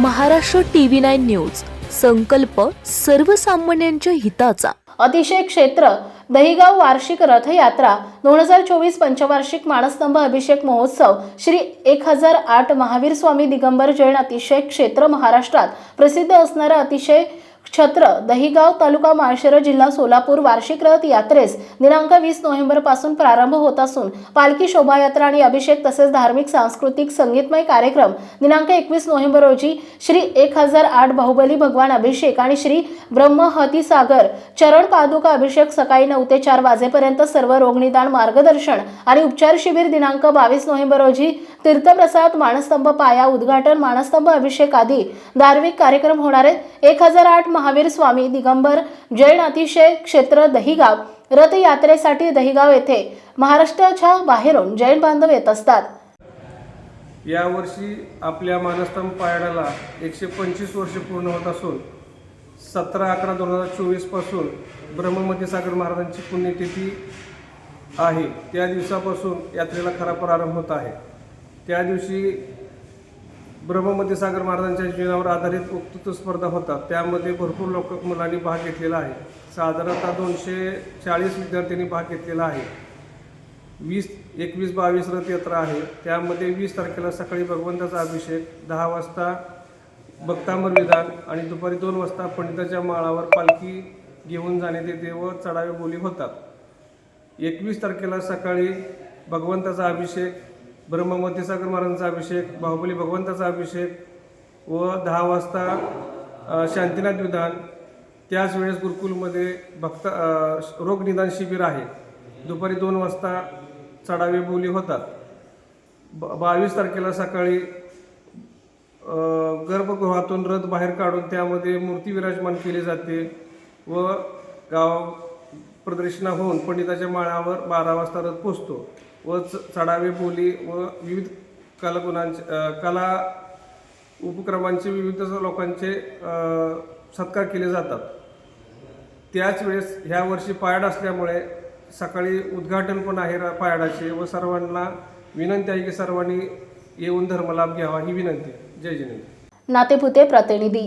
Maharashtra TV nine news. संकल्प सर्वसामान्यांच्या हिताचा. अतिशय क्षेत्र दहिगाव वार्षिक रथयात्रा दोन हजार चोवीस पंचवार्षिक मानस्तंभ अभिषेक महोत्सव श्री एक हजार आठ महावीर स्वामी दिगंबर जैन अतिशय क्षेत्र महाराष्ट्रात प्रसिद्ध असणारं अतिशय छत्र दहिगाव तालुका माळशिरस जिल्हा सोलापूर वार्षिक रथ यात्रेस दिनांक वीस नोव्हेंबरपासून प्रारंभ होत असून पालखी शोभायात्रा आणि अभिषेक तसेच धार्मिक सांस्कृतिक संगीतमय कार्यक्रम दिनांक एकवीस नोव्हेंबर रोजी श्री एक हजार आठ बाहुबली भगवान अभिषेक आणि श्री ब्रह्महती सागर चरण पादुका अभिषेक सकाळी नऊ ते चार वाजेपर्यंत सर्व रोगनिदान मार्गदर्शन आणि उपचार शिबिर दिनांक बावीस नोव्हेंबर रोजी तीर्थप्रसाद मानस्तंभ पाया उद्घाटन मानस्तंभ अभिषेक आदी धार्मिक कार्यक्रम होणार आहेत. एक हजार आठ महावीर स्वामी दिगंबर जैन अतिशय क्षेत्र दहिगाव रथयात्रेसाठी दहिगाव येथे महाराष्ट्राच्या बाहेरून जैन बांधव येत असतात. यावर्षी आपल्या मानस्तंभ पायड्याला एकशे पंचवीस वर्ष पूर्ण होत असून सतरा अकरा दोन हजार चोवीसपासून ब्रह्ममती सागर महाराजांची पुण्यतिथी आहे. त्या दिवसापासून यात्रेला खरा प्रारंभ होत आहे. त्या दिवशी ब्रह्ममती सागर महाराजांच्या जीवनावर आधारित वक्तृत्व स्पर्धा होतात त्यामध्ये भरपूर लोक मुलांनी भाग घेतलेला आहे. साधारणतः दोनशे चाळीस विद्यार्थ्यांनी भाग घेतलेला आहे. वीस एकवीस बावीस रथयात्रा आहे. त्यामध्ये वीस तारखेला सकाळी भगवंताचा अभिषेक दहा वाजता भक्तांबर विधान आणि दुपारी दोन वाजता पंडिताच्या माळावर पालखी घेऊन जाण्यात येते व चढावे बोली होतात. एकवीस तारखेला सकाळी भगवंताचा अभिषेक ब्रह्ममती सागर महाराजांचा अभिषेक बाहुबली भगवंताचा अभिषेक व दहा वाजता शांतीनाथ विधान. त्याच वेळेस गुरुकुलमध्ये भक्त रोगनिदान शिबिर आहे. दुपारी दोन वाजता चढावे बोली होतात. ब बावीस तारखेला सकाळी गर्भगृहातून रथ बाहेर काढून त्यामध्ये मूर्ती विराजमान केली जाते व गाव प्रदर्शना होऊन पंडिताच्या माळावर बारा वाजता रथ पोचतो व चढावे बोली व विविध कलागुणांचे कला उपक्रमांचे विविध लोकांचे सत्कार केले जातात त्याच वेळेस ह्या वर्षी पायाड असल्यामुळे सकाळी उद्घाटन पण आहे पायडाचे पायाडाचे व सर्वांना विनंती आहे की सर्वांनी येऊन धर्मलाभ घ्यावा ही विनंती आहे. जय जिनेंद्र नातेपुते प्रतिनिधी